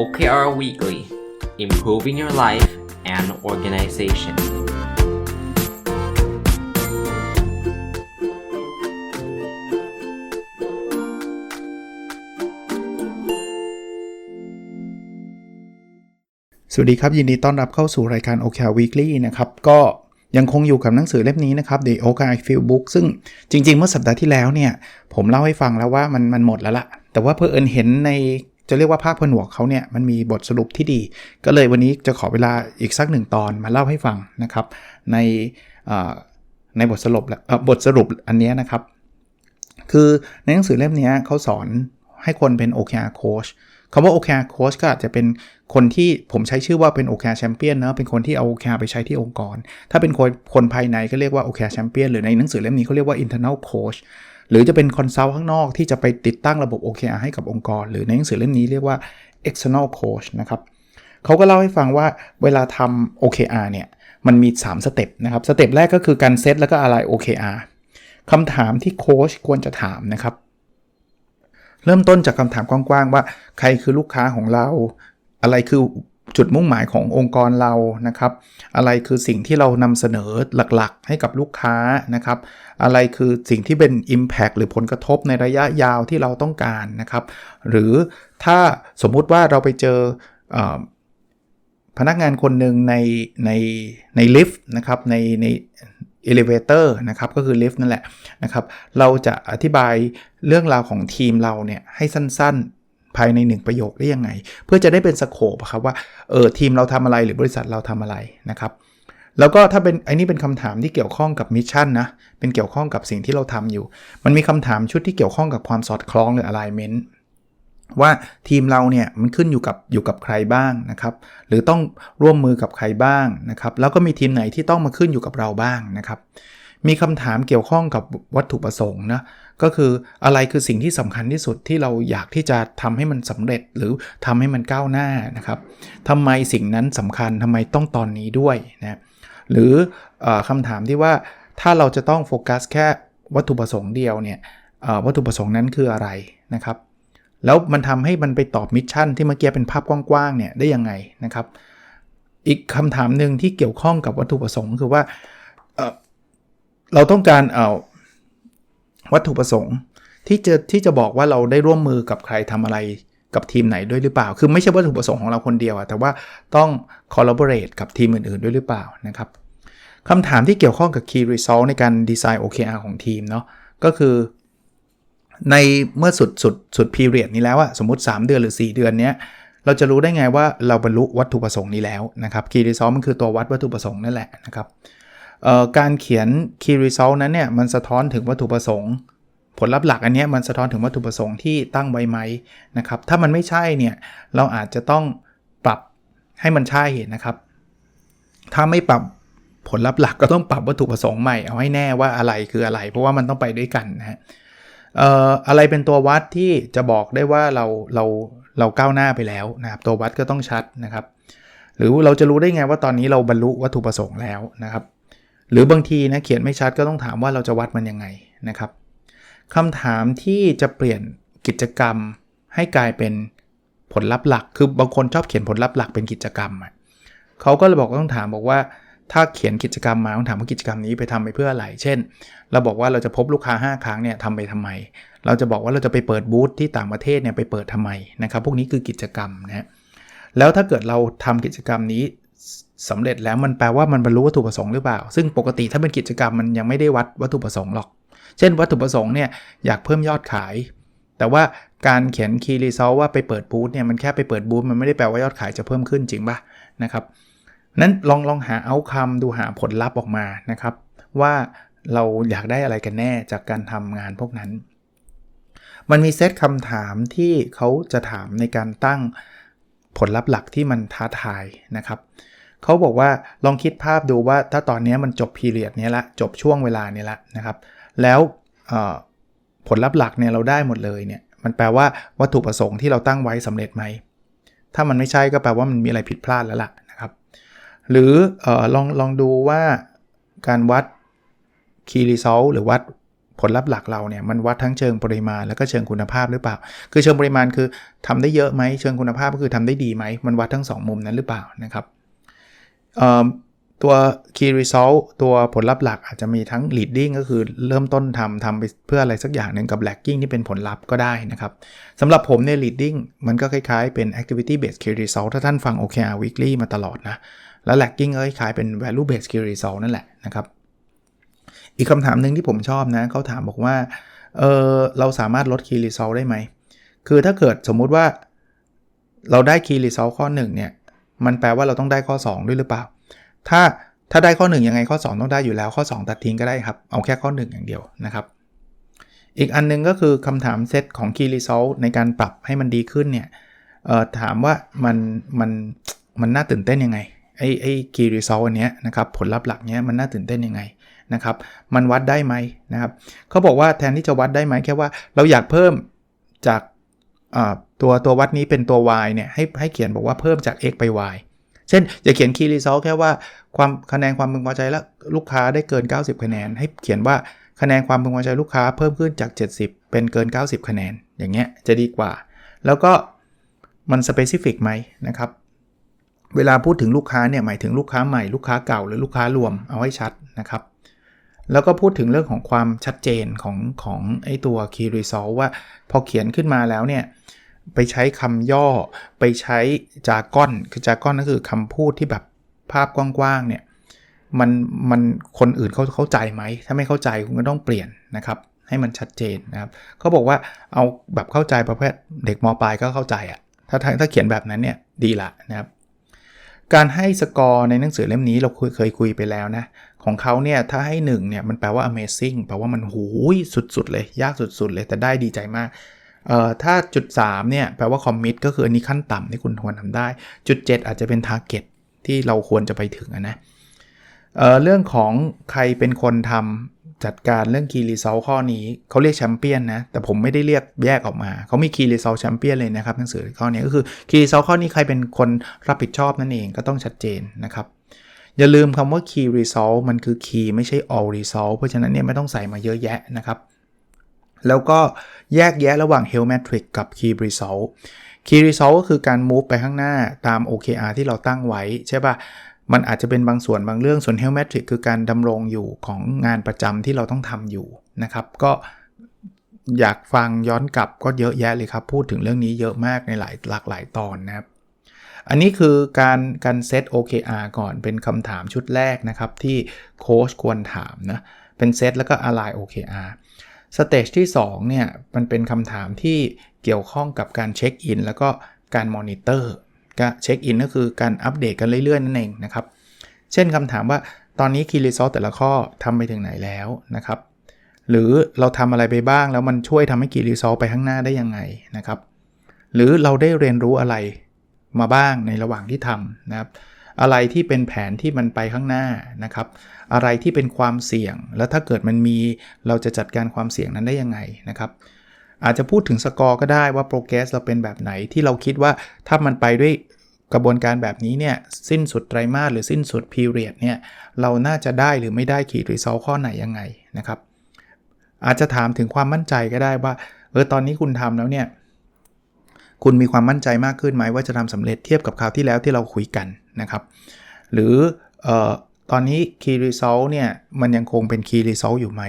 OKR Weekly Improving Your Life and Organization สวัสดีครับ ยินดีต้อนรับเข้าสู่รายการ OKR Weekly นะครับ ก็ยังคงอยู่กับหนังสือเล่มนี้นะครับ The OKR Field Book ซึ่งจริง ๆ เมื่อสัปดาห์ที่แล้วเนี่ย ผมเล่าให้ฟังแล้วว่ามันมันหมดแล้วละแต่ว่าเพื่อเอิญเห็นใน จะเรียกว่าภาคผนวกเขาเนี่ยมันมีบทสรุปที่ดี ก็เลยวันนี้จะขอเวลาอีกสักหนึ่งตอนมาเล่าให้ฟังนะครับ ในในบทสรุปบทสรุปอันนี้นะครับ คือในหนังสือเล่มนี้เขาสอนให้คนเป็น OKR Coach คำว่า OKR Coach ก็อาจจะเป็นคนที่ผมใช้ชื่อว่าเป็น OKR Champion นะเป็นคนที่เอา OKR ไปใช้ที่องค์กร ถ้าเป็นคนคนภายในก็เรียกว่า OKR Champion หรือในหนังสือเล่มนี้เขาเรียกว่า Internal Coach หรือจะเป็นคอนซัลท์ข้างนอกที่จะไปติดตั้งระบบ OKR ให้กับองค์กร หรือในหนังสือเล่มนี้เรียกว่า external coach นะครับเขาก็เล่าให้ฟังว่าเวลาทำ OKR เนี่ยมันมี 3 สเต็ปนะครับสเต็ปแรกก็คือการเซตแล้วก็อะไร OKR คำถามที่โค้ชควรจะถามนะครับเริ่มต้นจากคำถามกว้างๆว่า ใครคือลูกค้าของเรา อะไรคือ จุดมุ่งหมายขององค์กรเรานะครับ อะไรคือสิ่งที่เรานำเสนอหลักๆ ให้กับลูกค้านะครับ อะไรคือสิ่งที่เป็น Impact หรือผลกระทบในระยะยาวที่เราต้องการนะครับ หรือถ้าสมมุติว่าเราไปเจออพนักงานคนหนึ่งในในในลิฟต์นะครับในในเอลิเวเตอร์นะครับก็คือลิฟต์นั่นแหละนะครับ เราจะอธิบายเรื่องราวของทีมเราเนี่ยให้สั้นๆ ภายใน 1 ประโยคได้ยังไง เพื่อจะได้เป็นสโคปครับว่าเออทีมเราทำอะไรหรือบริษัทเราทำอะไรนะครับแล้วก็ถ้าเป็นไอ้นี่เป็นคำถามที่เกี่ยวข้องกับมิชชั่นนะเป็นเกี่ยวข้องกับสิ่งที่เราทำอยู่ มันมีคำถามชุดที่เกี่ยวข้องกับความสอดคล้องหรือ alignment ว่าทีมเราเนี่ยมันขึ้นอยู่กับอยู่กับใครบ้างนะครับหรือต้องร่วมมือกับใครบ้างนะครับแล้วก็มีทีมไหนที่ต้องมาขึ้นอยู่กับเราบ้างนะครับมีคำถามเกี่ยวข้องกับวัตถุประสงค์นะ ก็คืออะไรคือสิ่งที่สำคัญที่สุดที่เราอยากที่จะทำให้มันสำเร็จหรือทำให้มันก้าวหน้านะครับทำไมสิ่งนั้นสำคัญทำไมต้องตอนนี้ด้วยนะหรืออคำถามที่ว่าถ้าเราจะต้องโฟกัสแค่วัตถุประสงค์เดียวเนี่ยวัตถุประสงค์นั้นคืออะไรนะครับ แล้วมันทำให้มันไปตอบมิชชั่นที่เมื่อกี้เป็นภาพกว้างๆเนี่ยได้ยังไงนะครับ อีกคำถามหนึ่งที่เกี่ยวข้องกับวัตถุประสงค์คือว่าเราต้องการเอา วัตถุประสงค์ ที่จะที่จะบอกว่าเราได้ร่วมมือกับใครทำอะไรกับทีมไหนด้วยหรือเปล่า คือไม่ใช่วัตถุประสงค์ของเราคนเดียวอะแต่ว่าต้อง collaborate กับทีมอื่นๆ ด้วยหรือเปล่านะครับคำถามที่เกี่ยวข้องกับ key result ในการดีไซน์ OKR ของทีมเนาะก็คือในเมื่อสุดสุดสุดพีเรียดนี้แล้วอะสมมติ 3 เดือนหรือ 4 เดือนเนี้ยเราจะรู้ได้ไงว่าเราบรรลุวัตถุประสงค์นี้แล้วนะครับ Key Result มันคือตัววัดวัตถุประสงค์นั่นแหละนะครับ การเขียน Key Result นั้นเนี่ยมันสะท้อนถึงวัตถุประสงค์ ผลลัพธ์หลักอันนี้มันสะท้อนถึงวัตถุประสงค์ที่ตั้งไว้ไหมนะครับถ้ามันไม่ใช่เนี่ยเราอาจจะต้องปรับให้มันใช่นะครับ ถ้าไม่ปรับผลลัพธ์หลักก็ต้องปรับวัตถุประสงค์ใหม่เอาให้แน่ว่าอะไรคืออะไร เพราะว่ามันต้องไปด้วยกันนะฮะอะไรเป็นตัววัดที่จะบอกได้ว่าเราเราเราก้าวหน้าไปแล้วนะครับตัววัดก็ต้องชัดนะครับ หรือเราจะรู้ได้ไงว่าตอนนี้เราบรรลุวัตถุประสงค์แล้วนะครับ หรือบางทีนะเขียนไม่ชัดก็ต้องถามว่าเราจะวัดมันยังไงนะครับคำถามที่จะเปลี่ยนกิจกรรมให้กลายเป็นผลลัพธ์หลัก คือบางคนชอบเขียนผลลัพธ์หลักเป็นกิจกรรมเขาก็เลยบอกต้องถามบอกว่า ถ้าเขียนกิจกรรมมาต้องถามว่ากิจกรรมนี้ไปทำไปเพื่ออะไร เช่น เราบอกว่าเราจะพบลูกค้า 5 ครั้งเนี่ยทำไปทำไม เราจะบอกว่าเราจะไปเปิดบูธที่ต่างประเทศเนี่ยไปเปิดทำไมนะครับ พวกนี้คือกิจกรรมนะแล้วถ้าเกิดเราทำกิจกรรมนี้ สำเร็จแล้วมันแปลว่ามันบรรลุวัตถุประสงค์หรือเปล่า ซึ่งปกติถ้าเป็นกิจกรรมมันยังไม่ได้วัดวัตถุประสงค์หรอก เช่น วัตถุประสงค์เนี่ยอยากเพิ่มยอดขาย แต่ว่าการเขียนคีรีซอลว่าไปเปิดบูธเนี่ยมันแค่ไปเปิดบูธมันไม่ได้แปลว่ายอดขายจะเพิ่มขึ้นจริงปะนะครับนั้นลองลองหาเอาคำดูหาผลลัพธ์ออกมานะครับ ว่าเราอยากได้อะไรกันแน่จากการทำงานพวกนั้น มันมีเซตคำถามที่เขาจะถามในการตั้งผลลัพธ์หลักที่มันท้าทายนะครับ เขาบอกว่าลองคิดภาพดูว่าถ้าตอนนี้มันจบพีเรียดนี้ละจบช่วงเวลานี้ละนะครับ แล้วผลลัพธ์หลักเนี่ยเราได้หมดเลยเนี่ยมันแปลว่าวัตถุประสงค์ที่เราตั้งไว้สำเร็จไหม ถ้ามันไม่ใช่ก็แปลว่ามันมีอะไรผิดพลาดแล้วล่ะนะครับ หรืออลองลองดูว่าการวัด Key Result หรือวัดผลลัพธ์หลักเราเนี่ยมันวัดทั้งเชิงปริมาณแล้วก็เชิงคุณภาพหรือเปล่า คือเชิงปริมาณคือทำได้เยอะไหมเชิงคุณภาพก็คือทำได้ดีไหมมันวัดทั้ง 2 มุมนั้นหรือเปล่านะครับ ตัว key result ตัวผลลัพธ์หลักอาจจะมีทั้ง leading ก็คือเริ่มต้นทำทำไปเพื่ออะไรสักอย่างหนึ่งกับ lagging ที่เป็นผลลัพธ์ก็ได้นะครับสำหรับผมเนี่ย leading มันก็คล้ายๆเป็น activity based key result ถ้าท่านฟัง OKR weekly มาตลอดนะ แล้ว lagging ก็คล้ายๆเป็น value based key result นั่นแหละนะครับ อีกคำถามหนึ่งที่ผมชอบนะเขาถามบอกว่าเออเราสามารถลด key result ได้ไหม คือถ้าเกิดสมมุติว่าเราได้ key result ข้อ1เนี่ย มันแปลว่าเราต้องได้ข้อ 2 ด้วยหรือเปล่า ถ้าถ้าได้ข้อ 1 ยังไงข้อ 2 ต้องได้อยู่แล้วข้อ 2 ตัดทิ้งก็ได้ครับ เอาแค่ข้อ 1 อย่างเดียวนะครับ อีกอันนึงก็คือคำถามเซตของ key result ในการปรับให้มันดีขึ้นเนี่ยถามว่ามันมันมันน่าตื่นเต้นยังไงไอ้ไอ้ key result อันเนี้ยนะครับผลลัพธ์หลักเนี้ยมันน่าตื่นเต้นยังไงนะครับมันวัดได้ไหมนะครับเขาบอกว่าแทนที่จะวัดได้ไหมแค่ว่าเราอยากเพิ่มจาก ตัวตัววัดนี้เป็นตัว y เนี่ยให้ให้เขียนบอกว่าเพิ่มจาก x ไป y เช่น อย่าเขียน key result แค่ว่าความคะแนนความพึงพอใจแล้วลูกค้าได้เกิน 90 คะแนน ให้เขียนว่าคะแนนความพึงพอใจลูกค้าเพิ่มขึ้นจาก 70 เป็นเกิน 90 คะแนน อย่างเงี้ยจะดีกว่า แล้วก็มัน specific ไหมนะครับ เวลาพูดถึงลูกค้าเนี่ยหมายถึงลูกค้าใหม่ลูกค้าเก่าหรือลูกค้ารวมเอาให้ชัดนะครับ แล้วก็พูดถึงเรื่องของความชัดเจนของของไอตัว key result ว่าพอเขียนขึ้นมาแล้วเนี่ย ไปใช้คำย่อไปใช้จาก้อนคือจาก้อนก็คือคำพูดที่แบบภาพกว้างๆเนี่ยมันมันคนอื่นเขาเข้าใจไหม ถ้าไม่เข้าใจคุณก็ต้องเปลี่ยนนะครับ ให้มันชัดเจนนะครับเขาบอกว่าเอาแบบเข้าใจประเภทเด็กมปลายก็เข้าใจอะถ้าถ้าเขียนแบบนั้นเนี่ยดีละนะครับ การให้สกอร์ในหนังสือเล่มนี้เราเคยคุยไปแล้วนะ ของเขาเนี่ยถ้าให้1เนี่ยมันแปลว่า amazing แปลว่ามันหูยสุดๆเลย ยากสุดๆเลยแต่ได้ดีใจมากเอ่อถ้าจุด3เนี่ยแปลว่า commit ก็คืออันนี้ขั้นต่ำที่คุณควรทำได้ จุด 7 อาจจะเป็น target ที่เราควรจะไปถึงนะเอ่อเรื่องของใครเป็นคนทำจัดการเรื่อง key result ข้อนี้เขาเรียกแชมเปี้ยนนะแต่ผมไม่ได้เรียกแยกออกมา เขามี key result แชมเปี้ยนเลยนะครับหนังสือข้อนี้ก็คือ key result ข้อนี้ใครเป็นคนรับผิดชอบนั่นเองก็ต้องชัดเจนนะครับ อย่าลืมคำว่า key result มันคือ key ไม่ใช่ all result เพราะฉะนั้นเนี่ยไม่ต้องใส่มาเยอะแยะนะครับ แล้วก็แยกแยะระหว่าง health metric กับ key result key result ก็คือการ move ไปข้างหน้าตาม OKR ที่เราตั้งไว้ใช่ปะ่ะมันอาจจะเป็นบางส่วนบางเรื่องส่วน health metric คือการดำรงอยู่ของงานประจำที่เราต้องทำอยู่นะครับ ก็อยากฟังย้อนกลับก็เยอะแยะเลยครับ พูดถึงเรื่องนี้เยอะมากในหลายหลากหลายตอนนะครับ อันนี้คือการการเซต OKR ก่อนเป็นคำถามชุดแรกนะครับ ที่โค้ชควรถามนะ เป็นเซตแล้วก็ align OKR สเตจที่2เนี่ยมันเป็นคำถามที่เกี่ยวข้องกับการเช็คอินแล้วก็การมอนิเตอร์ก็เช็คอินก็คือการอัปเดตกันเรื่อยๆ นั่นเองนะครับ เช่นคำถามว่าตอนนี้ Key Result แต่ละข้อทำไปถึงไหนแล้วนะครับ หรือเราทำอะไรไปบ้างแล้วมันช่วยทำให้ Key Result ไปข้างหน้าได้ยังไงนะครับ หรือเราได้เรียนรู้อะไร มาบ้างในระหว่างที่ทำนะครับ อะไรที่เป็นแผนที่มันไปข้างหน้านะครับ อะไรที่เป็นความเสี่ยง แล้วถ้าเกิดมันมีเราจะจัดการความเสี่ยงนั้นได้ยังไงนะครับ อาจจะพูดถึงสกอร์ก็ได้ว่าโปรเกรสเราเป็นแบบไหนที่เราคิดว่าถ้ามันไปด้วยกระบวนการแบบนี้เนี่ยสิ้นสุดไตรมาสหรือสิ้นสุดพีเรียดเนี่ยเราน่าจะได้หรือไม่ได้ขีดหรีซอข้อไหนยังไงนะครับ อาจจะถามถึงความมั่นใจก็ได้ว่าเออตอนนี้คุณทำแล้วเนี่ย คุณมีความมั่นใจมากขึ้นไหมว่าจะทำสำเร็จเทียบกับคราวที่แล้วที่เราคุยกันนะครับ หรือออตอนนี้ Key Result เนี่ยมันยังคงเป็น Key Result อยู่ไหม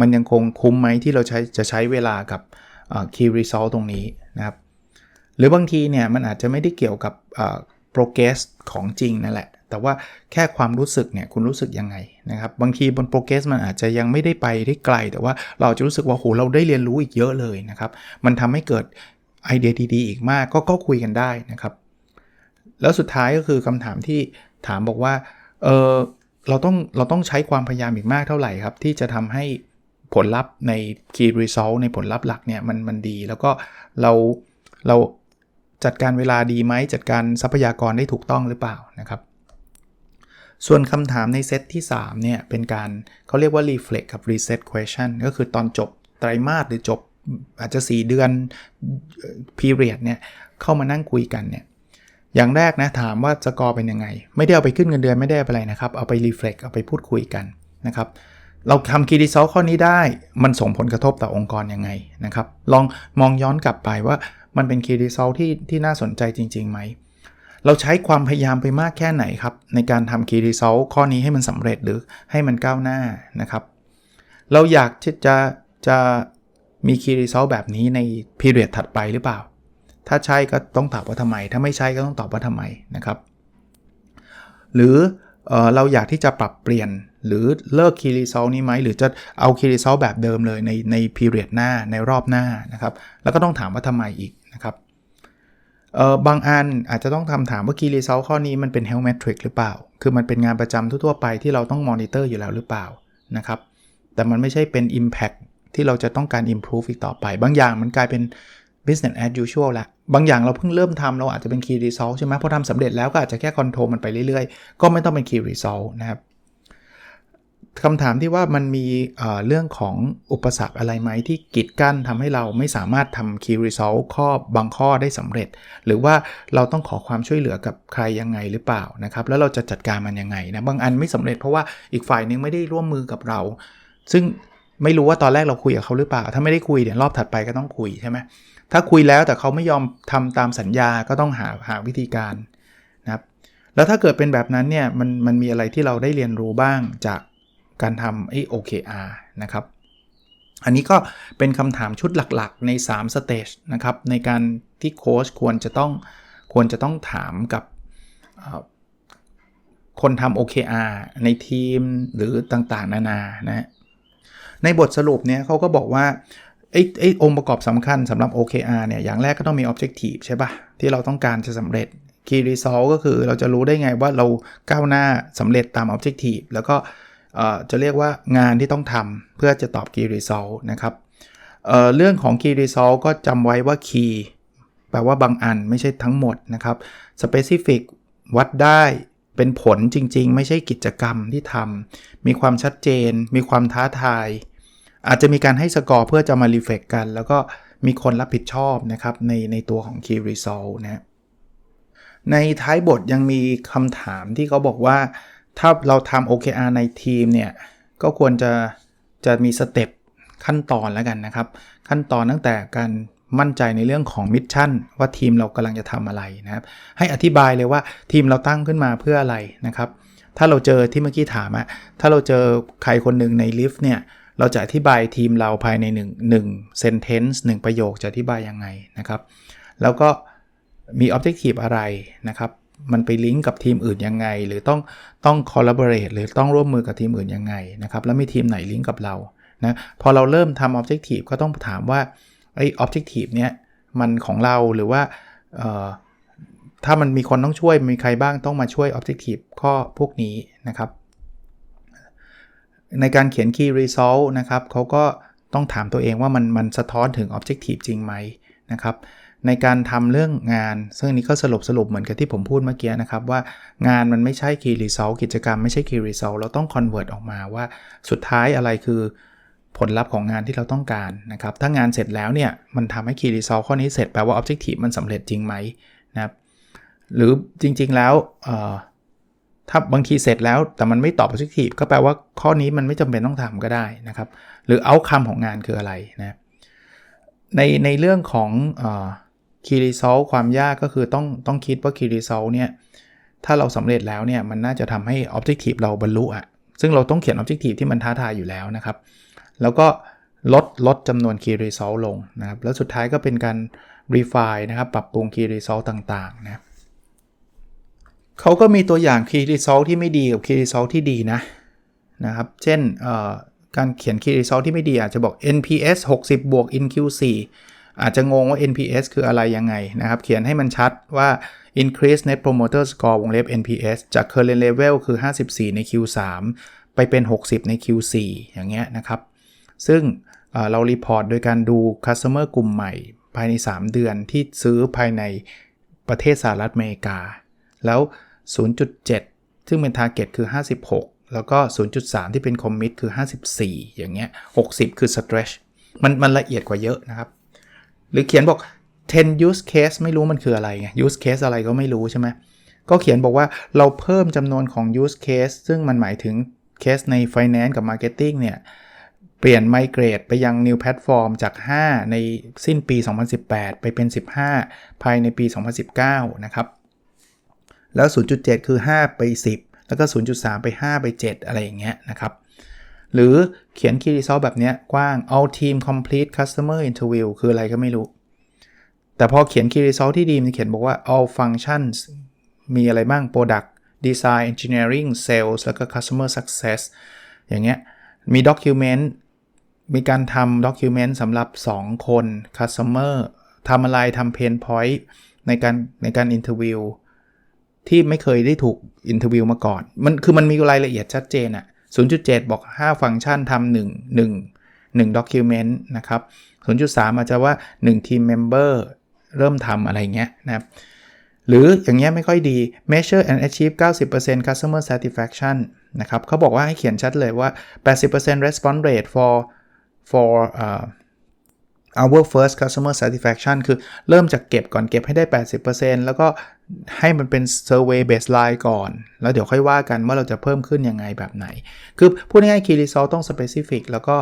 มันยังคงคุ้มไหมที่เราใช้จะใช้เวลากับ Key Result ตรงนี้นะครับหรือบางทีเนี่ยมันอาจจะไม่ได้เกี่ยวกับ progress ของจริงนั่นแหละ แต่ว่าแค่ความรู้สึกเนี่ยคุณรู้สึกยังไงนะครับ บางทีบน progress มันอาจจะยังไม่ได้ไปได้ไกล แต่ว่าเราจะรู้สึกว่าโหเราได้เรียนรู้อีกเยอะเลยนะครับ มันทำให้เกิด ไอเดียดีๆอีกมากก็ก็คุยกันได้นะครับ แล้วสุดท้ายก็คือคำถามที่ถามบอกว่าเออเราต้องเราต้องใช้ความพยายามอีกมากเท่าไหร่ครับ ที่จะทำให้ผลลัพธ์ใน key result ในผลลัพธ์หลักเนี่ยมันมันดี แล้วก็เราเราจัดการเวลาดีไหมจัดการทรัพยากรได้ถูกต้องหรือเปล่านะครับ ส่วนคำถามในเซตที่ 3 เนี่ย เป็นการเขาเรียกว่า reflect กับ reset question ก็คือตอนจบไตรมาสหรือจบ อาจจะ 4 เดือน period เนี่ยเข้ามานั่งคุยกันเนี่ยอย่างแรกนะถามว่าสกอร์เป็นยังไง ไม่ได้เอาไปขึ้นเงินเดือนไม่ได้อะไรนะครับ เอาไปรีเฟล็กเอาไปพูดคุยกันนะครับเราทำ Key Result ข้อนี้ได้ มันส่งผลกระทบต่อองค์กรยังไงนะครับ ลองมองย้อนกลับไปว่ามันเป็น Key Result ที่ที่น่าสนใจจริงๆไหม เราใช้ความพยายามไปมากแค่ไหนครับ ในการทำ Key Result ข้อนี้ให้มันสำเร็จหรือให้มันก้าวหน้านะครับ เราอยากจะจะ มี Key Result แบบนี้ใน period ถัดไปหรือเปล่า ถ้าใช่ก็ต้องตอบว่าทำไม ถ้าไม่ใช่ก็ต้องตอบว่าทำไมนะครับ หรือเออเราอยากที่จะปรับเปลี่ยนหรือเลิก Key Result นี้ไหมหรือจะเอา Key Result แบบเดิมเลยในใน period หน้าในรอบหน้านะครับ แล้วก็ต้องถามว่าทำไมอีกนะครับเออบางอันอาจจะต้องทำถามว่า Key Result ข้อนี้มันเป็น Health Metric หรือเปล่า คือมันเป็นงานประจำทั่วๆไปที่เราต้อง monitor อยู่แล้วหรือเปล่านะครับ แต่มันไม่ใช่เป็น Impact ที่เราจะต้องการ improve อีกต่อไป บางอย่างมันกลายเป็น business as usual ละ บางอย่างเราเพิ่งเริ่มทำเราอาจจะเป็น key result ใช่ไหมพอทำสำเร็จแล้วก็อาจจะแค่ control มันไปเรื่อยๆ ก็ไม่ต้องเป็น key result นะครับคำถามที่ว่ามันมีเรื่องของอุปสรรคอะไรไหมที่กีดกั้นทำให้เราไม่สามารถทำ key result ข้อบางข้อได้สำเร็จ หรือว่าเราต้องขอความช่วยเหลือกับใครยังไงหรือเปล่านะครับ แล้วเราจะจัดการมันยังไงนะบางอันไม่สำเร็จเพราะว่าอีกฝ่ายนึงไม่ได้ร่วมมือกับเรา ซึ่ง ไม่รู้ว่าตอนแรกเราคุยกับเขาหรือเปล่า ถ้าไม่ได้คุยเดี๋ยวรอบถัดไปก็ต้องคุยใช่ไหมถ้าคุยแล้วแต่เขาไม่ยอมทำตามสัญญาก็ต้องหาหาวิธีการนะครับ แล้วถ้าเกิดเป็นแบบนั้นเนี่ยมันมันมีอะไรที่เราได้เรียนรู้บ้างจากการทำไอ้ OKR นะครับ อันนี้ก็เป็นคำถามชุดหลักๆ ใน3สเตจนะครับ ในการที่โค้ชควรจะต้องควรจะต้องถามกับคนทำ OKR ในทีมหรือต่างๆ นานานะ ในบทสรุปเนี่ยเขาก็บอกว่าไอ้ไอ้องค์ประกอบสำคัญสำหรับ OKR เนี่ย อย่างแรกก็ต้องมี Objective ใช่ปะ่ะ ที่เราต้องการจะสำเร็จ Key Result ก็คือเราจะรู้ได้ไงว่าเราก้าวหน้าสำเร็จตาม Objective แล้วก็จะเรียกว่างานที่ต้องทำเพื่อจะตอบ Key Result นะครับเเรื่องของ Key Result ก็จำไว้ว่า Key แปลว่าบางอันไม่ใช่ทั้งหมดนะครับ Specific วัดได้ เป็นผลจริง ๆ ไม่ใช่กิจกรรมที่ทำมีความชัดเจน มีความท้าทาย อาจจะมีการให้สกอร์เพื่อจะมารีเฟกกัน แล้วก็มีคนรับผิดชอบนะครับ ในในตัวของ Key Result นะในท้ายบทยังมีคำถามที่เขาบอกว่าถ้าเราทำ OKR ในทีมเนี่ย ก็ควรจะจะมีสเต็ปขั้นตอนแล้วกันนะครับ ขั้นตอนตั้งแต่การ มั่นใจในเรื่องของมิชชั่นว่าทีมเรากำลังจะทำอะไรนะครับ ให้อธิบายเลยว่าทีมเราตั้งขึ้นมาเพื่ออะไรนะครับ ถ้าเราเจอที่เมื่อกี้ถามอะถ้าเราเจอใครคนหนึ่งในลิฟต์เนี่ยเราจะอธิบายทีมเราภายใน1 1 sentence 1 ประโยคจะอธิบายยังไงนะครับ แล้วก็มี objective อะไรนะครับ มันไปลิงก์กับทีมอื่นยังไง หรือต้องต้อง collaborate หรือต้องร่วมมือกับทีมอื่นยังไงนะครับ แล้วมีทีมไหนลิงก์กับเรานะพอเราเริ่มทำ objective ก็ต้องถามว่า ไอ้ objective เนี้ยมันของเราหรือว่าถ้ามันมีคนต้องช่วยมีใครบ้างต้องมาช่วย objective ข้อพวกนี้นะครับ ในการเขียน Key Result นะครับเขาก็ต้องถามตัวเองว่ามันมันสะท้อนถึง Objective จริงไหมนะครับ ในการทำเรื่องงาน ซึ่งนี้ก็สรุปสรุปเหมือนกับที่ผมพูดเมื่อกี้นะครับ ว่างานมันไม่ใช่ Key Result กิจกรรมไม่ใช่ Key Result เราต้อง convert ออกมาว่าสุดท้ายอะไรคือ ผลลัพธ์ของงานที่เราต้องการนะครับ ถ้างานเสร็จแล้วเนี่ย มันทำให้ Key Result ข้อนี้เสร็จแปลว่า Objective มันสำเร็จจริงไหมนะครับ หรือจริงๆแล้วถ้าบางทีเสร็จแล้วแต่มันไม่ตอบ positive ก็แปลว่าข้อนี้มันไม่จำเป็นต้องทำก็ได้นะครับ หรือเอาคำของงานคืออะไรนะในในเรื่องของ key result ความยากก็คือต้องต้องคิดว่า key result เนี่ยถ้าเราสำเร็จแล้วเนี่ยมันน่าจะทำให้ objective เราบรรลุอะซึ่งเราต้องเขียน objective ที่มันท้าทายอยู่แล้วนะครับ แล้วก็ลดลดจำนวน key result ลงนะครับ แล้วสุดท้ายก็เป็นการ refine นะครับ ปรับปรุง key result ต่างๆนะเขาก็มีตัวอย่าง Key Result ที่ไม่ดีกับ Key Result ที่ดีนะนะครับ เช่นการเขียน Key Result ที่ไม่ดีอาจจะบอก NPS 60 บวก InQ4 อาจจะงงว่า NPS คืออะไรยังไงนะครับ เขียนให้มันชัดว่า increase net promoter score วงเล็บ NPS จาก current level คือ 54 ใน Q3 ไปเป็น 60 ใน Q4 อย่างเงี้ยนะครับ ซึ่งเรารีพอร์ตโดยการดู customer กลุ่มใหม่ ภายใน 3 เดือนที่ซื้อภายในประเทศสหรัฐอเมริกา แล้ว 0.7 ซึ่งเป็น target คือ 56 แล้วก็ 0.3 ที่เป็น commit คือ 54 อย่างเงี้ย 60 คือ stretch มันมันละเอียดกว่าเยอะนะครับ หรือเขียนบอก 10 use case ไม่รู้มันคืออะไรไง use case อะไรก็ไม่รู้ใช่ไหมก็เขียนบอกว่าเราเพิ่มจำนวนของ use case ซึ่งมันหมายถึงเคสใน Finance กับ Marketing เนี่ย เปลี่ยนไมเกรดไปยัง New Platform จาก 5 ในสิ้นปี 2018 ไปเป็น 15 ภายในปี 2019 นะครับ แล้ว 0.7 คือ 5 ไป 10 แล้วก็ 0.3 ไป 5 ไป 7 อะไรอย่างเงี้ยนะครับ หรือเขียน Key Result แบบเนี้ยกว้าง All Team Complete Customer Interview คืออะไรก็ไม่รู้ แต่พอเขียน Key Result ที่ดีมันเขียนบอกว่า All Functions มีอะไรบ้าง Product Design Engineering Sales แล้วก็ Customer Success อย่างเงี้ยมี Document มีการทำ Document สำหรับ 2 คน Customer ทำอะไรทำ Pain Point ในการในการ Interview ที่ไม่เคยได้ถูก Interview มาก่อน มันคือมันมีรายละเอียดชัดเจนอะ0.7 บอก 5 ฟังก์ชันทำ1 1 1 Document นะครับ 0.3 อาจจะว่า 1 Team Member เริ่มทำอะไรเงี้ยนะครับ หรืออย่างเงี้ยไม่ค่อยดี measure and achieve 90% customer satisfaction นะครับเขาบอกว่าให้เขียนชัดเลยว่า 80% response rate for for uh, our first customer satisfaction คือเริ่มจากเก็บก่อนเก็บให้ได้ 80%แล้วก็ให้มันเป็น survey baseline ก่อน แล้วเดี๋ยวค่อยว่ากันว่าเราจะเพิ่มขึ้นยังไงแบบไหน คือพูดง่ายๆ key result ต้อง specific แล้วก็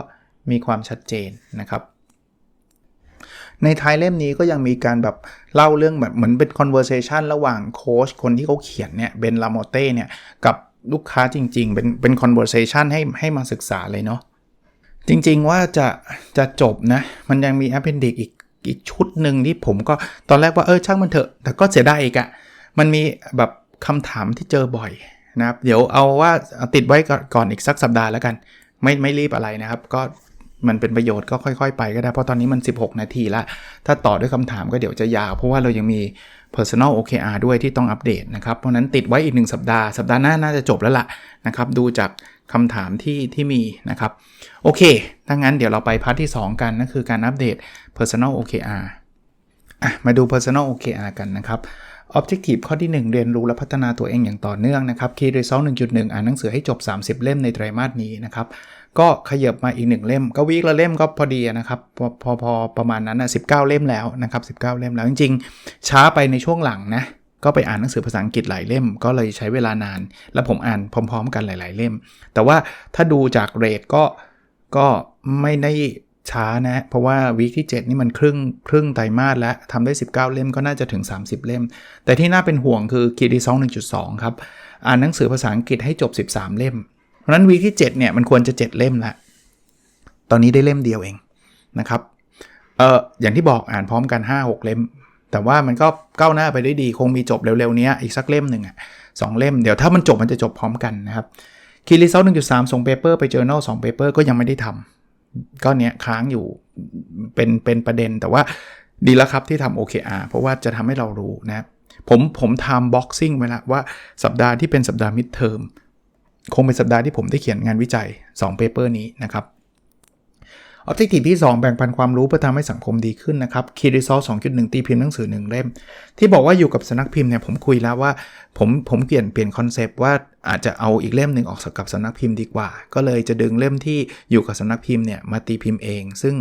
มีความชัดเจนนะครับ ในท้ายเล่มนี้ก็ยังมีการแบบเล่าเรื่องแบบเหมือนเป็น conversation ระหว่างโค้ชคนที่เขาเขียนเนี่ยเบนลาโมเต้เนี่ยกับลูกค้าจริงๆ เป็นเป็น conversation ให้ให้มาศึกษาเลยเนาะ จริงๆว่าจะจะจบนะ มันยังมี appendix อีกอีกชุดหนึ่งที่ผมก็ตอนแรกว่าเออช่างมันเถอะ แต่ก็เสียดายอีกอะมันมีแบบคำถามที่เจอบ่อยนะครับ เดี๋ยวเอาว่าติดไว้ก่อนอีกสักสัปดาห์แล้วกัน ไม่ไม่รีบอะไรนะครับ ก็มันเป็นประโยชน์ก็ค่อยๆ ไปก็ได้ เพราะตอนนี้มัน 16 นาทีละ ถ้าต่อด้วยคำถามก็เดี๋ยวจะยาว เพราะว่าเรายังมี personal OKR ด้วยที่ต้องอัปเดตนะครับ เพราะนั้นติดไว้อีก 1 สัปดาห์ สัปดาห์หน้าน่าจะจบแล้วล่ะนะครับ ดูจาก คำถามที่ที่มีนะครับ โอเคถ้างั้นเดี๋ยวเราไปพาร์ทที่ 2 กันนั่นคือการอัปเดต personal OKR อะมาดู personal OKR กันนะครับ Objective ข้อที่ 1 เรียนรู้และพัฒนาตัวเองอย่างต่อเนื่องนะครับ Key Result 1.1 อ่านหนังสือให้จบ 30 เล่มในไตรมาสนี้นะครับ ก็ขยับมาอีก 1 เล่ม ก็วีคละเล่มก็พอดีนะครับ พอพอพอประมาณนั้นนะ19 เล่มแล้วนะครับ 19 เล่มแล้วจริงๆ ช้าไปในช่วงหลังนะ ก็ไปอ่านหนังสือภาษาอังกฤษหลายเล่ม ก็เลยใช้เวลานาน แล้วผมอ่านพร้อม ๆ กันหลาย ๆ เล่ม แต่ว่าถ้าดูจากเรทก็ก็ไม่ได้ช้านะ เพราะว่าวีคที่ 7 นี่มันครึ่งครึ่งไตรมาสแล้วทำได้ 19 เล่มก็น่าจะถึง 30 เล่ม แต่ที่น่าเป็นห่วงคือคีดีซอง1.2 ครับ อ่านหนังสือภาษาอังกฤษให้จบ 13 เล่ม เพราะนั้นวีคที่ 7 เนี่ยมันควรจะ 7 เล่มละ ตอนนี้ได้เล่มเดียวเองนะครับ เอออย่างที่บอกอ่านพร้อมกัน 5-6 เล่ม แต่ว่ามันก็ก้าวหน้าไปได้ดี คงมีจบเร็วๆนี้อีกสักเล่มหนึ่งอะสองเล่ม เดี๋ยวถ้ามันจบมันจะจบพร้อมกันนะครับคีรีเซลหนึ่งจุดสามส่งเปเปอร์ไปเจอ journal สองเปเปอร์ก็ยังไม่ได้ทำก็เนี้ยค้างอยู่เป็นเป็นประเด็นแต่ว่าดีแล้วครับที่ทำ OKR เพราะว่าจะทำให้เรารู้นะผมผมทำบ็อกซิ่งไว้ล้วว่าสัปดาห์ที่เป็นสัปดาห์มิดเทอมคงเป็นสัปดาห์ที่ผมได้เขียนงานวิจัย2เปเปอร์นี้นะครับ Objective ที่ 2 แบ่งปันความรู้เพื่อทำให้สังคมดีขึ้นนะครับ Key Result 2.1ตีพิมพ์หนังสือ1เล่ม ที่บอกว่าอยู่กับสนักพิมพ์เนี่ยผมคุยแล้วว่าผมผมเปลี่ยนเปลี่ยนคอนเซปต์ว่าอาจจะเอาอีกเล่มหนึ่งออกกับสนักพิมพ์ดีกว่า ก็เลยจะดึงเล่มที่อยู่กับสนักพิมพ์เนี่ยมาตีพิมพ์เอง ซึ่ง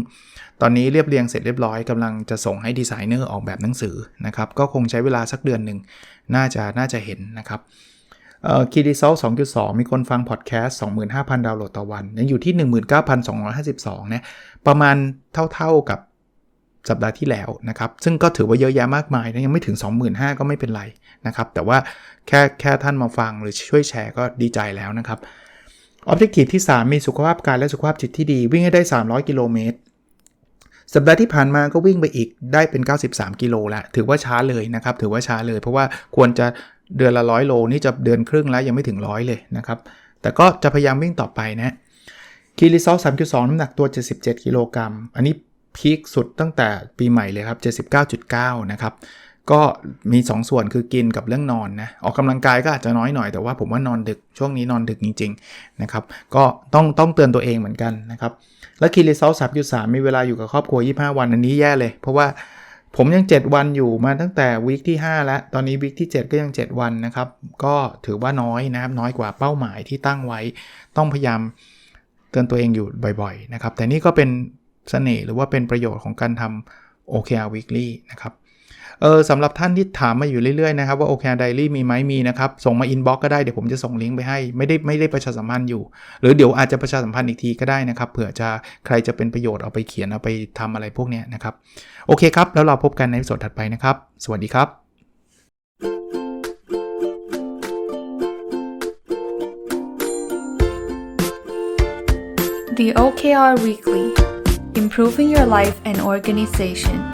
ตอนนี้เรียบเรียงเสร็จเรียบร้อยกำลังจะส่งให้ดีไซเนอร์ออกแบบหนังสือนะครับก็คงใช้เวลาสักเดือนหนึ่งน่าจะน่าจะเห็นนะครับ คีดีเซล2.2มีคนฟังพอดแคสต์25,000ดาวน์โหลดต่อวัน ยังอยู่ที่19,252เก้าพันสองร้อยประมาณเท่าๆกับสัปดาห์ที่แล้วนะครับ ซึ่งก็ถือว่าเยอะแยะมากมายนะยังไม่ถึง 25,000 ก็ไม่เป็นไรนะครับ แต่ว่าแค่แค่ท่านมาฟังหรือช่วยแชร์ก็ดีใจแล้วนะครับ Objective ที่ 3 มีสุขภาพกายและสุขภาพจิตที่ดี วิ่งให้ได้ 300 กิโลเมตร สัปดาห์ที่ผ่านมาก็วิ่งไปอีกได้เป็น 93 กิโลแล้วถือว่าช้าเลยนะครับถือว่าช้าเลย เพราะว่าควรจะเดือนละร้อยโลนี่จะเดือนครึ่งแล้วยังไม่ถึงร้อยเลยนะครับแต่ก็จะพยายามวิ่งต่อไปนะคีรีซอล3.2 น้ำหนักตัว 77 กิโลกรัมอันนี้พีคสุดตั้งแต่ปีใหม่เลยครับ 79.9 นะครับก็มี 2ส่วนคือกินกับเรื่องนอนนะออกกำลังกายก็อาจจะน้อยหน่อยแต่ว่าผมว่านอนดึกช่วงนี้นอนดึกจริงๆนะครับก็ต้องต้องเตือนตัวเองเหมือนกันนะครับ แล้วคีรีซล3.3มีเวลาอยู่กับครอบครัว 25 วันอันนี้แย่เลย เพราะว่าผมยัง 7 วันอยู่มาตั้งแต่วีคที่ 5 แล้ว ตอนนี้วีคที่ 7 ก็ยัง 7 วันนะครับ ก็ถือว่าน้อยนะครับ น้อยกว่าเป้าหมายที่ตั้งไว้ ต้องพยายามเตือนตัวเองอยู่บ่อยๆนะครับ แต่นี่ก็เป็นเสน่ห์หรือว่าเป็นประโยชน์ของการทำ OKR Weekly นะครับ เออสำหรับท่านที่ถามมาอยู่เรื่อยๆนะครับว่า OKR Diary มีไหมมีนะครับ ส่งมา inbox ก็ได้เดี๋ยวผมจะส่งลิงก์ไปให้ ไม่ได้ไม่ได้ประชาสัมพันธ์อยู่ หรือเดี๋ยวอาจจะประชาสัมพันธ์อีกทีก็ได้นะครับเผื่อจะใครจะเป็นประโยชน์เอาไปเขียนเอาไปทำอะไรพวกนี้นะครับโอเคครับแล้วเราพบกันในสดถัดไปนะครับ สวัสดีครับ The OKR Weekly Improving Your Life and Organization